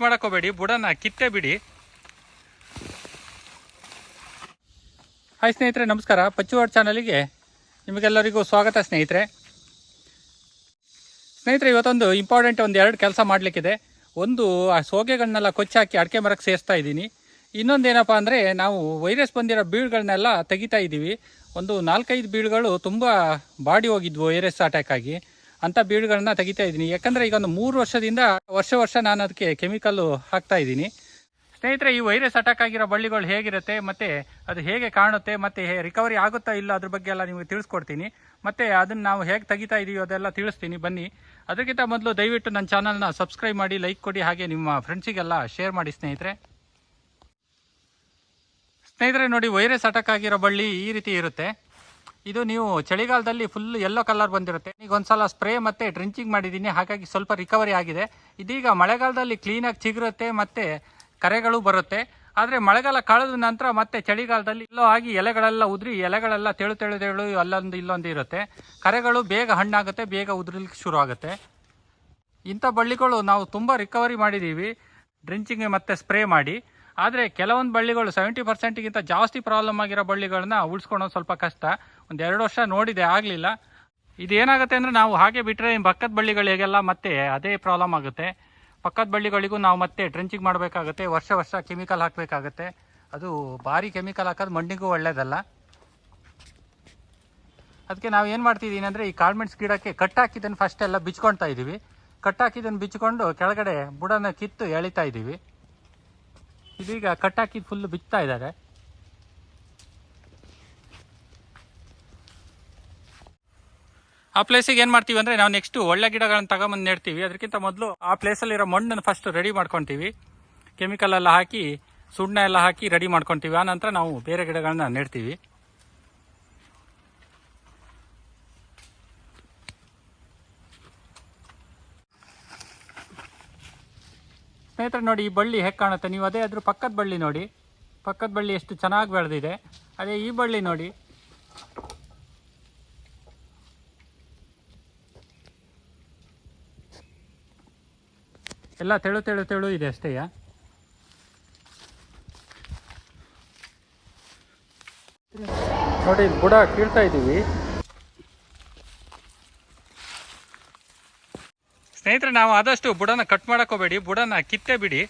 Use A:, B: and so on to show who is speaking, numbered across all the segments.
A: ಮಾಡಕೋಬೇಡಿ, ಬುಡನ ಕಿತ್ತೆ ಬಿಡಿ. ಹಾಯ್ ಸ್ನೇಹಿತರೆ, ನಮಸ್ಕಾರ. ಪಚ್ಚುವಾಡ್ ಚಾನಲಿಗೆ ನಿಮಗೆಲ್ಲರಿಗೂ ಸ್ವಾಗತ ಸ್ನೇಹಿತರೆ. ಸ್ನೇಹಿತರೆ, ಇವತ್ತೊಂದು ಇಂಪಾರ್ಟೆಂಟ್ ಒಂದು ಎರಡು ಕೆಲಸ ಮಾಡಲಿಕ್ಕಿದೆ. ಒಂದು, ಆ ಸೋಗೆಗಳನ್ನೆಲ್ಲ ಕೊಚ್ಚಾಕಿ ಅಡಿಕೆ ಮರಕ್ಕೆ ಸೇರಿಸ್ತಾ ಇದ್ದೀನಿ. ಇನ್ನೊಂದೇನಪ್ಪ ಅಂದರೆ, ನಾವು ವೈರಸ್ ಬಂದಿರೋ ಬೀಳುಗಳನ್ನೆಲ್ಲ ತೆಗಿತಾ ಇದ್ದೀವಿ. ಒಂದು ನಾಲ್ಕೈದು ಬೀಳುಗಳು ತುಂಬ ಬಾಡಿ ಹೋಗಿದ್ವು ವೈರಸ್ ಅಟ್ಯಾಕ್ ಆಗಿ. ಅಂಥ ಬೀಳುಗಳನ್ನ ತೆಗಿತಾ ಇದ್ದೀನಿ. ಯಾಕಂದರೆ ಈಗ ಒಂದು ಮೂರು ವರ್ಷದಿಂದ ವರ್ಷ ವರ್ಷ ನಾನು ಅದಕ್ಕೆ ಕೆಮಿಕಲ್ಲು ಹಾಕ್ತಾ ಇದ್ದೀನಿ. ಸ್ನೇಹಿತರೆ, ಈ ವೈರಸ್ ಅಟ್ಯಾಕ್ ಆಗಿರೋ ಬಳ್ಳಿಗಳು ಹೇಗಿರುತ್ತೆ, ಮತ್ತು ಅದು ಹೇಗೆ ಕಾಣುತ್ತೆ, ಮತ್ತು ರಿಕವರಿ ಆಗುತ್ತಾ ಇಲ್ಲ ಅದ್ರ ಬಗ್ಗೆ ಎಲ್ಲ ನಿಮಗೆ ತಿಳಿಸ್ಕೊಡ್ತೀನಿ. ಮತ್ತು ಅದನ್ನು ನಾವು ಹೇಗೆ ತೆಗಿತಾ ಇದೀವಿ ಅದೆಲ್ಲ ತಿಳಿಸ್ತೀನಿ. ಬನ್ನಿ. ಅದಕ್ಕಿಂತ ಮೊದಲು ದಯವಿಟ್ಟು ನನ್ನ ಚಾನಲ್ನ ಸಬ್ಸ್ಕ್ರೈಬ್ ಮಾಡಿ ಲೈಕ್ ಕೊಡಿ, ಹಾಗೆ ನಿಮ್ಮ ಫ್ರೆಂಡ್ಸಿಗೆಲ್ಲ ಶೇರ್ ಮಾಡಿ ಸ್ನೇಹಿತರೆ. ಸ್ನೇಹಿತರೆ, ನೋಡಿ, ವೈರಸ್ ಅಟ್ಯಾಕ್ ಆಗಿರೋ ಬಳ್ಳಿ ಈ ರೀತಿ ಇರುತ್ತೆ. ಇದು ನೀವು ಚಳಿಗಾಲದಲ್ಲಿ ಫುಲ್ ಎಲ್ಲೋ ಕಲರ್ ಬಂದಿರುತ್ತೆ. ಈಗ ಒಂದ್ಸಲ ಸ್ಪ್ರೇ ಮತ್ತೆ ಡ್ರಿಂಚಿಂಗ್ ಮಾಡಿದ್ದೀನಿ ಹಾಗಾಗಿ ಸ್ವಲ್ಪ ರಿಕವರಿ ಆಗಿದೆ. ಇದೀಗ ಮಳೆಗಾಲದಲ್ಲಿ ಕ್ಲೀನಾಗಿ ಚಿಗುರುತ್ತೆ ಮತ್ತೆ ಕರೆಗಳು ಬರುತ್ತೆ. ಆದರೆ ಮಳೆಗಾಲ ಕಳೆದ ನಂತರ ಮತ್ತೆ ಚಳಿಗಾಲದಲ್ಲಿ ಇಲ್ಲೋ ಆಗಿ ಎಲೆಗಳೆಲ್ಲ ಉದ್ರಿ, ಎಲೆಗಳೆಲ್ಲ ತೆಳು ತೆಳು ತೆಳು ಅಲ್ಲೊಂದು ಇಲ್ಲೊಂದು ಇರುತ್ತೆ. ಕರೆಗಳು ಬೇಗ ಹಣ್ಣಾಗುತ್ತೆ, ಬೇಗ ಉದ್ರಲಿಕ್ಕೆ ಶುರು ಆಗುತ್ತೆ. ಇಂಥ ಬಳ್ಳಿಗಳು ನಾವು ತುಂಬ ರಿಕವರಿ ಮಾಡಿದ್ದೀವಿ ಡ್ರಿಂಚಿಂಗ್ ಮತ್ತು ಸ್ಪ್ರೇ ಮಾಡಿ. ಆದರೆ ಕೆಲವೊಂದು ಬಳ್ಳಿಗಳು ಸೆವೆಂಟಿ ಪರ್ಸೆಂಟ್ಗಿಂತ ಜಾಸ್ತಿ ಪ್ರಾಬ್ಲಮ್ ಆಗಿರೋ ಬಳ್ಳಿಗಳನ್ನ ಉಳಿಸ್ಕೊಳೋದು ಸ್ವಲ್ಪ ಕಷ್ಟ. ಒಂದು ಎರಡು ವರ್ಷ ನೋಡಿದೆ, ಆಗಲಿಲ್ಲ. ಇದೇನಾಗುತ್ತೆ ಅಂದರೆ ನಾವು ಹಾಗೆ ಬಿಟ್ಟರೆ ಪಕ್ಕದ ಬಳ್ಳಿಗಳಿಗೆಲ್ಲ ಮತ್ತೆ ಅದೇ ಪ್ರಾಬ್ಲಮ್ ಆಗುತ್ತೆ. ಪಕ್ಕದ ಬಳ್ಳಿಗಳಿಗೂ ನಾವು ಮತ್ತೆ ಟ್ರೆಂಚಿಂಗ್ ಮಾಡಬೇಕಾಗುತ್ತೆ, ವರ್ಷ ವರ್ಷ ಕೆಮಿಕಲ್ ಹಾಕಬೇಕಾಗುತ್ತೆ. ಅದು ಭಾರಿ ಕೆಮಿಕಲ್ ಹಾಕೋದು ಮಣ್ಣಿಗೂ ಒಳ್ಳೇದಲ್ಲ. ಅದಕ್ಕೆ ನಾವು ಏನು ಮಾಡ್ತಿದ್ದೀನಿ ಅಂದರೆ ಈ ಕಾಳ್ಮೆಣ್ಸ್ ಗಿಡಕ್ಕೆ ಕಟ್ ಹಾಕಿದ್ದನ್ನು ಫಸ್ಟ್ ಎಲ್ಲ ಬಿಚ್ಕೊಳ್ತಾ ಇದ್ದೀವಿ ಕಟ್ ಹಾಕಿದ್ದನ್ನು ಬಿಚ್ಕೊಂಡು ಕೆಳಗಡೆ ಬುಡನ ಕಿತ್ತು ಎಳಿತಾ ಇದ್ದೀವಿ ಇದೀಗ ಕಟ್ ಹಾಕಿದ್ದು ಫುಲ್ ಬಿತ್ತಾ ಇದ್ದಾರೆ. ಆ ಪ್ಲೇಸಿಗೆ ಏನು ಮಾಡ್ತೀವಿ ಅಂದರೆ ನಾವು ನೆಕ್ಸ್ಟ್ ಒಳ್ಳೆ ಗಿಡಗಳನ್ನ ತಗೊಂಬಂದು ನೆಡ್ತೀವಿ. ಅದಕ್ಕಿಂತ ಮೊದಲು ಆ ಪ್ಲೇಸಲ್ಲಿರೋ ಮಣ್ಣನ್ನು ಫಸ್ಟ್ ರೆಡಿ ಮಾಡ್ಕೊತೀವಿ. ಕೆಮಿಕಲ್ ಎಲ್ಲ ಹಾಕಿ, ಸುಣ್ಣ ಎಲ್ಲ ಹಾಕಿ ರೆಡಿ ಮಾಡ್ಕೊತೀವಿ. ಆ ನಂತರ ನಾವು ಬೇರೆ ಗಿಡಗಳನ್ನ ನೆಡ್ತೀವಿ. ಸ್ನೇಹಿತರೆ ನೋಡಿ, ಈ ಬಳ್ಳಿ ಹೇಗೆ ಕಾಣುತ್ತೆ? ನೀವು ಅದೇ ಅದ್ರ ಪಕ್ಕದ ಬಳ್ಳಿ ನೋಡಿ. ಪಕ್ಕದ ಬಳ್ಳಿ ಎಷ್ಟು ಚೆನ್ನಾಗಿ ಬೆಳೆದಿದೆ. ಅದೇ ಈ ಬಳ್ಳಿ ನೋಡಿ. ಎಲ್ಲ ತೆಳು ತೆಳು ತೆಳು ಇದೆ ಅಷ್ಟೇಯ ನೋಡಿ, ಬುಡ ಕೀಳ್ತಾ ಇದ್ದೀವಿ. ಸ್ನೇಹಿತರೆ, ನಾವು ಆದಷ್ಟು ಬುಡನ ಕಟ್ ಮಾಡಕೋಬೇಡಿ, ಬುಡನ ಕಿತ್ತೆ ಬಿಡಿ.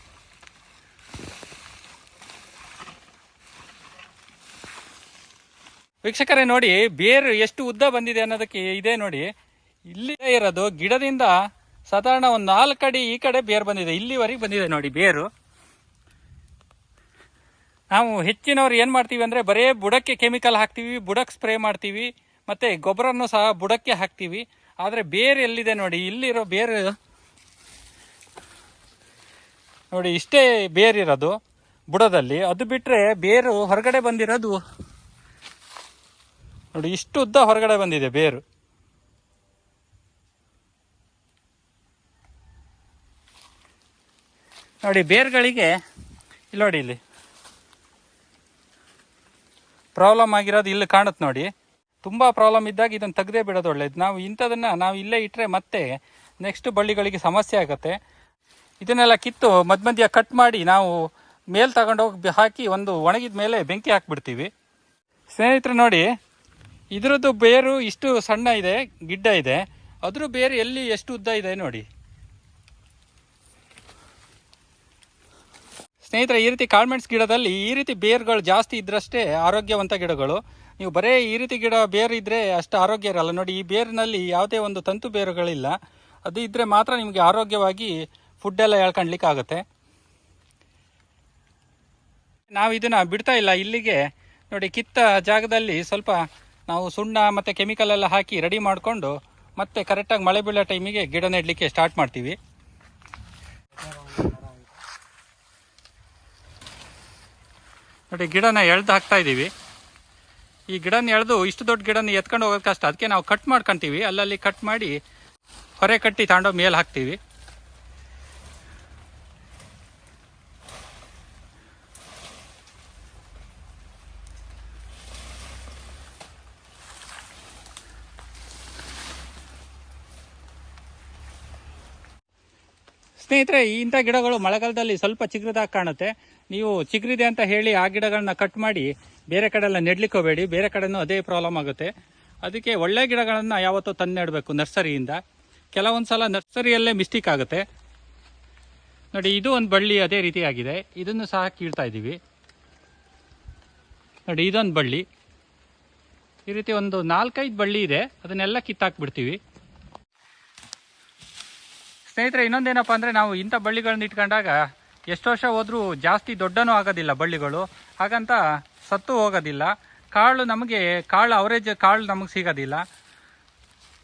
A: ವೀಕ್ಷಕರೇ, ನೋಡಿ, ಬೇರು ಎಷ್ಟು ಉದ್ದ ಬಂದಿದೆ ಅನ್ನೋದಕ್ಕೆ ಇದೆ ನೋಡಿ. ಇಲ್ಲಿ ಇರೋದು ಗಿಡದಿಂದ ಸಾಧಾರಣ ಒಂದು ನಾಲ್ಕು ಅಡಿ ಈ ಕಡೆ ಬೇರು ಬಂದಿದೆ, ಇಲ್ಲಿವರೆಗೆ ಬಂದಿದೆ ನೋಡಿ ಬೇರು. ನಾವು ಹೆಚ್ಚಿನವ್ರು ಏನು ಮಾಡ್ತೀವಿ ಅಂದರೆ ಬರೇ ಬುಡಕ್ಕೆ ಕೆಮಿಕಲ್ ಹಾಕ್ತೀವಿ, ಬುಡಕ್ಕೆ ಸ್ಪ್ರೇ ಮಾಡ್ತೀವಿ, ಮತ್ತು ಗೊಬ್ಬರನ್ನು ಸಹ ಬುಡಕ್ಕೆ ಹಾಕ್ತೀವಿ. ಆದರೆ ಬೇರೆ ಎಲ್ಲಿದೆ ನೋಡಿ, ಇಲ್ಲಿರೋ ಬೇರು ನೋಡಿ, ಇಷ್ಟೇ ಬೇರಿರೋದು ಬುಡದಲ್ಲಿ. ಅದು ಬಿಟ್ಟರೆ ಬೇರು ಹೊರಗಡೆ ಬಂದಿರೋದು. ನೋಡಿ, ಇಷ್ಟು ಉದ್ದ ಹೊರಗಡೆ ಬಂದಿದೆ ಬೇರು. ನೋಡಿ, ಬೇರುಗಳಿಗೆ, ಇಲ್ಲಿ ನೋಡಿ, ಇಲ್ಲಿ. ಪ್ರಾಬ್ಲಮ್ ಆಗಿರೋದು ಇಲ್ಲಿ ಕಾಣುತ್ತೆ ನೋಡಿ. ತುಂಬ ಪ್ರಾಬ್ಲಮ್ ಇದ್ದಾಗ ಇದನ್ನು ತೆಗೆದೇ ಬಿಡೋದು ಒಳ್ಳೇದು. ನಾವು ಇಂಥದನ್ನು ನಾವು ಇಲ್ಲೇ ಇಟ್ಟರೆ ಮತ್ತೆ ನೆಕ್ಸ್ಟ್ ಬಳ್ಳಿಗಳಿಗೆ ಸಮಸ್ಯೆ ಆಗುತ್ತೆ. ಇದನ್ನೆಲ್ಲ ಕಿತ್ತು ಮಧ್ಯ ಮಧ್ಯ ಕಟ್ ಮಾಡಿ ನಾವು ಮೇಲ್ ತಗೊಂಡೋಗಿ ಹಾಕಿ ಒಂದು ಒಣಗಿದ ಮೇಲೆ ಬೆಂಕಿ ಹಾಕ್ಬಿಡ್ತೀವಿ. ಸ್ನೇಹಿತರೆ ನೋಡಿ, ಇದರದ್ದು ಬೇರು ಇಷ್ಟು ಸಣ್ಣ ಇದೆ, ಗಿಡ್ಡ ಇದೆ. ಅದ್ರ ಬೇರು ಎಲ್ಲಿ ಎಷ್ಟು ಉದ್ದ ಇದೆ ನೋಡಿ. ಸ್ನೇಹಿತರೆ, ಈ ರೀತಿ ಕಾಳ್ಮೆಣ್ಸ್ ಗಿಡದಲ್ಲಿ ಈ ರೀತಿ ಬೇರುಗಳು ಜಾಸ್ತಿ ಇದ್ರಷ್ಟೇ ಆರೋಗ್ಯವಂತ ಗಿಡಗಳು. ನೀವು ಬರೇ ಈ ರೀತಿ ಗಿಡ ಬೇರು ಇದ್ದರೆ ಅಷ್ಟು ಆರೋಗ್ಯ ಇರಲ್ಲ ನೋಡಿ, ಈ ಬೇರಿನಲ್ಲಿ ಯಾವುದೇ ಒಂದು ತಂತು ಬೇರುಗಳಿಲ್ಲ. ಅದು ಇದ್ದರೆ ಮಾತ್ರ ನಿಮಗೆ ಆರೋಗ್ಯವಾಗಿ ಫುಡ್ ಎಲ್ಲ ಹೇಳ್ಕೊಳ್ಲಿಕ್ಕೆ ಆಗುತ್ತೆ ನಾವು ಇದನ್ನು ಬಿಡ್ತಾ ಇಲ್ಲ. ಇಲ್ಲಿಗೆ ನೋಡಿ, ಕಿತ್ತ ಜಾಗದಲ್ಲಿ ಸ್ವಲ್ಪ ನಾವು ಸುಣ್ಣ ಮತ್ತು ಕೆಮಿಕಲ್ ಎಲ್ಲ ಹಾಕಿ ರೆಡಿ ಮಾಡಿಕೊಂಡು ಮತ್ತೆ ಕರೆಕ್ಟಾಗಿ ಮಳೆ ಬೀಳೋ ಟೈಮಿಗೆ ಗಿಡ ನೆಡಲಿಕ್ಕೆ ಸ್ಟಾರ್ಟ್ ಮಾಡ್ತೀವಿ. ನೋಡಿ, ಗಿಡನ ಎಳ್ದು ಹಾಕ್ತಾ ಇದ್ದೀವಿ. ಈ ಗಿಡನ ಎಳೆದು ಇಷ್ಟು ದೊಡ್ಡ ಗಿಡನ ಎತ್ಕೊಂಡು ಹೋಗೋದು ಕಷ್ಟ. ಅದಕ್ಕೆ ನಾವು ಕಟ್ ಮಾಡ್ಕೊಂತೀವಿ. ಅಲ್ಲಲ್ಲಿ ಕಟ್ ಮಾಡಿ ಹೊರೆ ಕಟ್ಟಿ ತಗೊಂಡೋಗಿ ಮೇಲೆ ಹಾಕ್ತೀವಿ. ಸ್ನೇಹಿತರೆ, ಇಂಥ ಗಿಡಗಳು ಮಳೆಗಾಲದಲ್ಲಿ ಸ್ವಲ್ಪ ಚಿಗುರಿದಾಗ ಕಾಣುತ್ತೆ. ನೀವು ಚಿಗುರಿದೆ ಅಂತ ಹೇಳಿ ಆ ಗಿಡಗಳನ್ನ ಕಟ್ ಮಾಡಿ ಬೇರೆ ಕಡೆ ಎಲ್ಲ ನೆಡ್ಲಿಕ್ಕೆ ಹೋಗಬೇಡಿ ಬೇರೆ ಕಡೆನೂ ಅದೇ ಪ್ರಾಬ್ಲಮ್ ಆಗುತ್ತೆ. ಅದಕ್ಕೆ ಒಳ್ಳೆ ಗಿಡಗಳನ್ನು ಯಾವತ್ತೂ ತಂದು ನೆಡಬೇಕು ನರ್ಸರಿಯಿಂದ. ಕೆಲವೊಂದು ಸಲ ನರ್ಸರಿಯಲ್ಲೇ ಮಿಸ್ಟೇಕ್ ಆಗುತ್ತೆ. ನೋಡಿ, ಇದು ಒಂದು ಬಳ್ಳಿ ಅದೇ ರೀತಿಯಾಗಿದೆ ಇದನ್ನು ಸಹ ಕೀಳ್ತಾ ಇದ್ದೀವಿ. ನೋಡಿ, ಇದೊಂದು ಬಳ್ಳಿ. ಈ ರೀತಿ ಒಂದು ನಾಲ್ಕೈದು ಬಳ್ಳಿ ಇದೆ. ಅದನ್ನೆಲ್ಲ ಕಿತ್ತಾಕ್ಬಿಡ್ತೀವಿ. ಸ್ನೇಹಿತರೆ, ಇನ್ನೊಂದೇನಪ್ಪ ಅಂದರೆ ನಾವು ಇಂಥ ಬಳ್ಳಿಗಳನ್ನ ಇಟ್ಕೊಂಡಾಗ ಎಷ್ಟು ವರ್ಷ ಹೋದರೂ ಜಾಸ್ತಿ ದೊಡ್ಡನೂ ಆಗೋದಿಲ್ಲ ಬಳ್ಳಿಗಳು. ಹಾಗಂತ ಸತ್ತು ಹೋಗೋದಿಲ್ಲ. ಕಾಳು ನಮಗೆ, ಕಾಳು ಅವರೇಜ್ ಕಾಳು ನಮಗೆ ಸಿಗೋದಿಲ್ಲ.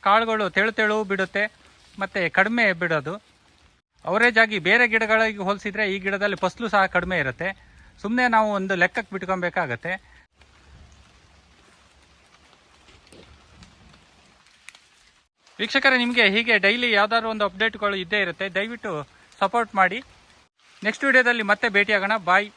A: ಕಾಳುಗಳು ತೆಳು ತೆಳು ಬಿಡುತ್ತೆ, ಮತ್ತು ಕಡಿಮೆ ಬಿಡೋದು. ಅವರೇಜ್ ಆಗಿ ಬೇರೆ ಗಿಡಗಳಿಗೆ ಹೋಲಿಸಿದರೆ ಈ ಗಿಡದಲ್ಲಿ ಫಸಲು ಸಹ ಕಡಿಮೆ ಇರುತ್ತೆ. ಸುಮ್ಮನೆ ನಾವು ಒಂದು ಲೆಕ್ಕಕ್ಕೆ ಬಿಟ್ಕೊಬೇಕಾಗತ್ತೆ. ವೀಕ್ಷಕರೇ, ನಿಮಗೆ ಹೀಗೆ ಡೈಲಿ ಯಾವ್ದಾದ್ರು ಒಂದು ಅಪ್ಡೇಟ್ಗಳು ಇದ್ದೇ ಇರುತ್ತೆ, ದಯವಿಟ್ಟು ಸಪೋರ್ಟ್ ಮಾಡಿ. ನೆಕ್ಸ್ಟ್ ವಿಡಿಯೋದಲ್ಲಿ ಮತ್ತೆ ಭೇಟಿಯಾಗೋಣ. ಬಾಯ್